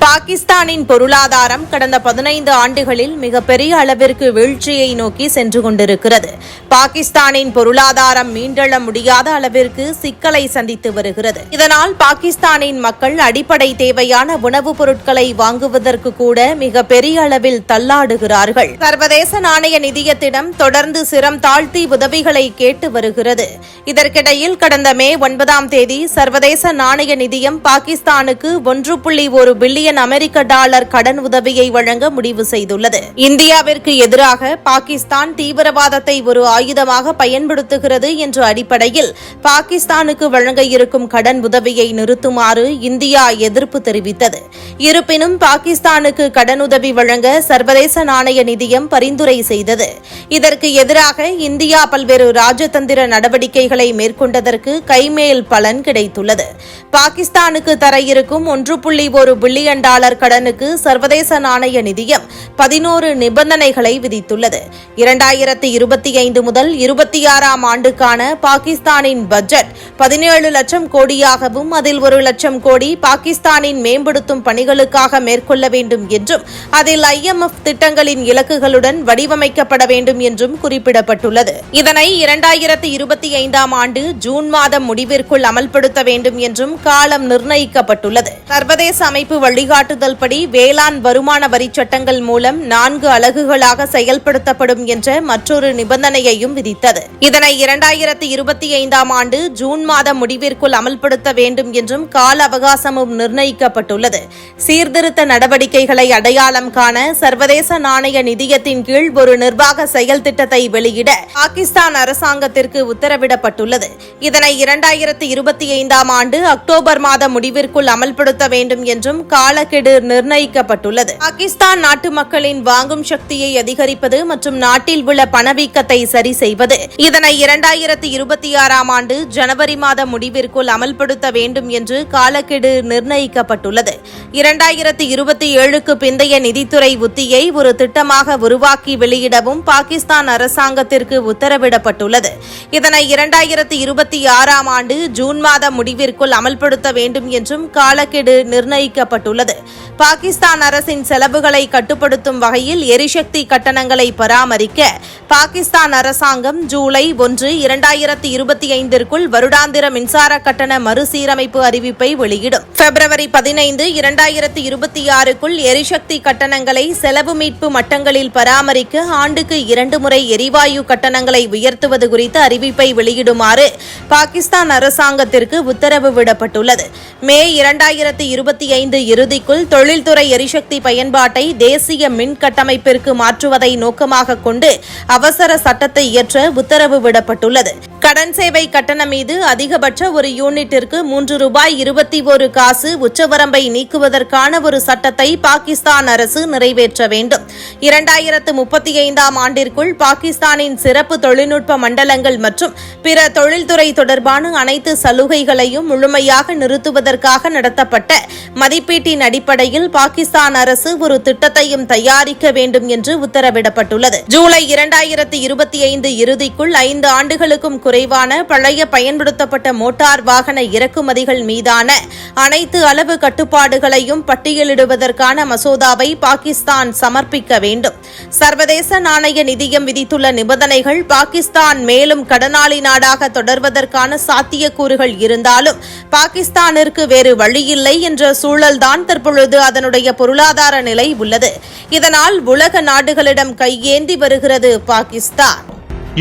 பாகிஸ்தானின் பொருளாதாரம் கடந்த பதினைந்து ஆண்டுகளில் மிகப்பெரிய அளவிற்கு வீழ்ச்சியை நோக்கி சென்று கொண்டிருக்கிறது. பாகிஸ்தானின் பொருளாதாரம் மீண்டெழ முடியாத அளவிற்கு சிக்கலை சந்தித்து வருகிறது. இதனால் பாகிஸ்தானின் மக்கள் அடிப்படை தேவையான உணவுப் பொருட்களை வாங்குவதற்கு கூட மிக பெரிய அளவில் தள்ளாடுகிறார்கள். சர்வதேச நாணய நிதியத்திடம் தொடர்ந்து சிரம் தாழ்த்தி உதவிகளை கேட்டு வருகிறது. இதற்கிடையில் கடந்த மே ஒன்பதாம் தேதி சர்வதேச நாணய நிதியம் பாகிஸ்தானுக்கு ஒன்று புள்ளி ஒரு பில்லியன் அமெரிக்க டாலர் கடன் உதவியை வழங்க முடிவு செய்துள்ளது. இந்தியாவிற்கு எதிராக பாகிஸ்தான் தீவிரவாதத்தை ஒரு ஆயுதமாக பயன்படுத்துகிறது என்ற அடிப்படையில் பாகிஸ்தானுக்கு வழங்க இருக்கும் கடன் உதவியை நிறுத்துமாறு இந்தியா எதிர்ப்பு தெரிவித்தது. இருப்பினும் பாகிஸ்தானுக்கு கடனுதவி வழங்க சர்வதேச நாணய நிதியம் பரிந்துரை செய்தது. இதற்கு எதிராக இந்தியா பல்வேறு ராஜதந்திர நடவடிக்கைகளை மேற்கொண்டதற்கு கைமேல் பலன் கிடைத்துள்ளது. பாகிஸ்தானுக்கு தர இருக்கும் ஒன்று புள்ளி ஒரு பில்லியன் பில்லியன் டாலர் கடனுக்கு சர்வதேச நாணய நிதியம் பதினோரு நிபந்தனைகளை விதித்துள்ளது. இரண்டாயிரத்தி இருபத்தி ஐந்து முதல் இருபத்தி ஆறாம் ஆண்டுக்கான பாகிஸ்தானின் பட்ஜெட் பதினேழு லட்சம் கோடியாகவும் அதில் ஒரு லட்சம் கோடி பாகிஸ்தானின் மேம்படுத்தும் பணிகளுக்காக மேற்கொள்ள வேண்டும் என்றும் அதில் ஐஎம்எஃப் திட்டங்களின் இலக்குகளுடன் வடிவமைக்கப்பட வேண்டும் என்றும் குறிப்பிடப்பட்டுள்ளது. இதனை இரண்டாயிரத்தி இருபத்தி ஐந்தாம் ஆண்டு ஜூன் மாதம் முடிவிற்குள் அமல்படுத்த வேண்டும் என்றும் காலம் நிர்ணயிக்கப்பட்டுள்ளது. சர்வதேச அமைப்பு வழிகாட்டுதல் படி வேளாண் வருமான வரி சட்டங்கள் மூலம் நான்கு அலகுகளாக செயல்படுத்தப்படும் என்ற மற்றொரு நிபந்தனையையும் விதித்தது. இதனை இரண்டாயிரத்தி இருபத்தி ஐந்தாம் ஆண்டு ஜூன் மாதம் முடிவிற்குள் அமல்படுத்த வேண்டும் என்றும் கால அவகாசமும் நிர்ணயிக்கப்பட்டுள்ளது. சீர்திருத்த நடவடிக்கைகளை அடையாளம் காண சர்வதேச நாணய நிதியத்தின் கீழ் ஒரு நிர்வாக செயல் திட்டத்தை வெளியிட பாகிஸ்தான் அரசாங்கத்திற்கு உத்தரவிடப்பட்டுள்ளது. இதனை இரண்டாயிரத்தி இருபத்தி ஐந்தாம் ஆண்டு அக்டோபர் மாத முடிவிற்குள் அமல்படுத்த வேண்டும் என்றும் கால காலக்கெடு நிர்ணயிக்கப்பட்டுள்ளது. பாகிஸ்தான் நாட்டு மக்களின் வாங்கும் சக்தியை அதிகரிப்பது மற்றும் நாட்டில் உள்ள பணவீக்கத்தை சரி செய்வது இதனை இரண்டாயிரத்தி இருபத்தி ஆறாம் ஆண்டு ஜனவரி மாத முடிவிற்குள் அமல்படுத்த வேண்டும் என்று காலக்கெடு நிர்ணயிக்கப்பட்டுள்ளது. இரண்டாயிரத்தி இருபத்தி ஏழுக்கு பிந்தைய நிதித்துறை உத்தியை ஒரு திட்டமாக உருவாக்கி வெளியிடவும் பாகிஸ்தான் அரசாங்கத்திற்கு உத்தரவிடப்பட்டுள்ளது. இதனை இரண்டாயிரத்தி இருபத்தி ஆறாம் ஆண்டு ஜூன் மாத முடிவிற்குள் அமல்படுத்த வேண்டும் என்றும் காலக்கெடு நிர்ணயிக்கப்பட்டுள்ளது. பாகிஸ்தான் அரசின் செலவுகளை கட்டுப்படுத்தும் வகையில் எரிசக்தி கட்டணங்களை பராமரிக்க பாகிஸ்தான் அரசாங்கம் ஜூலை ஒன்று இரண்டாயிரத்தி இருபத்தி ஐந்திற்குள் வருடாந்திர மின்சார கட்டண மறுசீரமைப்பு அறிவிப்பை வெளியிடும். பிப்ரவரி பதினைந்து இரண்டாயிரத்தி இருபத்தி ஆறுக்குள் எரிசக்தி கட்டணங்களை செலவு மீட்பு மட்டங்களில் பராமரிக்க ஆண்டுக்கு இரண்டு முறை எரிவாயு கட்டணங்களை உயர்த்துவது குறித்த அறிவிப்பை வெளியிடுமாறு பாகிஸ்தான் அரசாங்கத்திற்கு உத்தரவு விடப்பட்டுள்ளது. மே இரண்டாயிரத்தி இருபத்தி ஐந்து இறுதி இறுதிக்குள் தொழில்துறை எரிசக்தி பயன்பாட்டை தேசிய மின் கட்டமைப்பிற்கு மாற்றுவதை நோக்கமாக கொண்டு அவசர சட்டத்தை இயற்ற உத்தரவு விடப்பட்டுள்ளது. கடன் சேவை கட்டணம் மீது அதிகபட்ச ஒரு யூனிட்டிற்கு மூன்று ரூபாய் இருபத்தி ஒரு காசு உச்சவரம்பை நீக்குவதற்கான ஒரு சட்டத்தை பாகிஸ்தான் அரசு நிறைவேற்ற வேண்டும். இரண்டாயிரத்து முப்பத்தி ஐந்தாம் ஆண்டிற்குள் பாகிஸ்தானின் சிறப்பு தொழில்நுட்ப மண்டலங்கள் மற்றும் பிற தொழில்துறை தொடர்பான அனைத்து சலுகைகளையும் முழுமையாக நிறுத்துவதற்காக நடத்தப்பட்ட மதிப்பீட்டின் அடிப்படையில் பாகிஸ்தான் அரசு ஒரு திட்டத்தையும் தயாரிக்க வேண்டும் என்று உத்தரவிடப்பட்டுள்ளது. ஜூலை இரண்டாயிரத்தி இருபத்தி ஐந்து இறுதிக்குள் ஐந்து ஆண்டுகளுக்கும் குறைவான பழைய பயன்படுத்தப்பட்ட மோட்டார் வாகன இறக்குமதிகள் மீதான அனைத்து அளவு கட்டுப்பாடுகளையும் பட்டியலிடுவதற்கான மசோதாவை பாகிஸ்தான் சமர்ப்பிக்க வேண்டும். சர்வதேச நாணய நிதியம் விதித்துள்ள நிபந்தனைகள் பாகிஸ்தான் மேலும் கடனாளி நாடாக தொடர்வதற்கான சாத்தியக்கூறுகள் இருந்தாலும் பாகிஸ்தானிற்கு வேறு வழியில்லை என்ற சூழல்தான் தற்பொழுது அதனுடைய பொருளாதார நிலை உள்ளது. இதனால் உலக நாடுகளிடம் கையேந்தி வருகிறது பாகிஸ்தான்.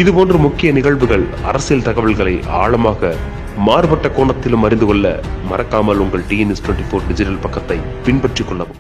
இதுபோன்ற முக்கிய நிகழ்வுகள் அரசியல் தகவல்களை ஆழமாக மாறுபட்ட கோணத்திலும் அறிந்து கொள்ள மறக்காமல் உங்கள் டிஎன்எஸ் டுவெண்ட்டி ஃபோர் டிஜிட்டல் பக்கத்தை பின்பற்றிக் கொள்ளவும்.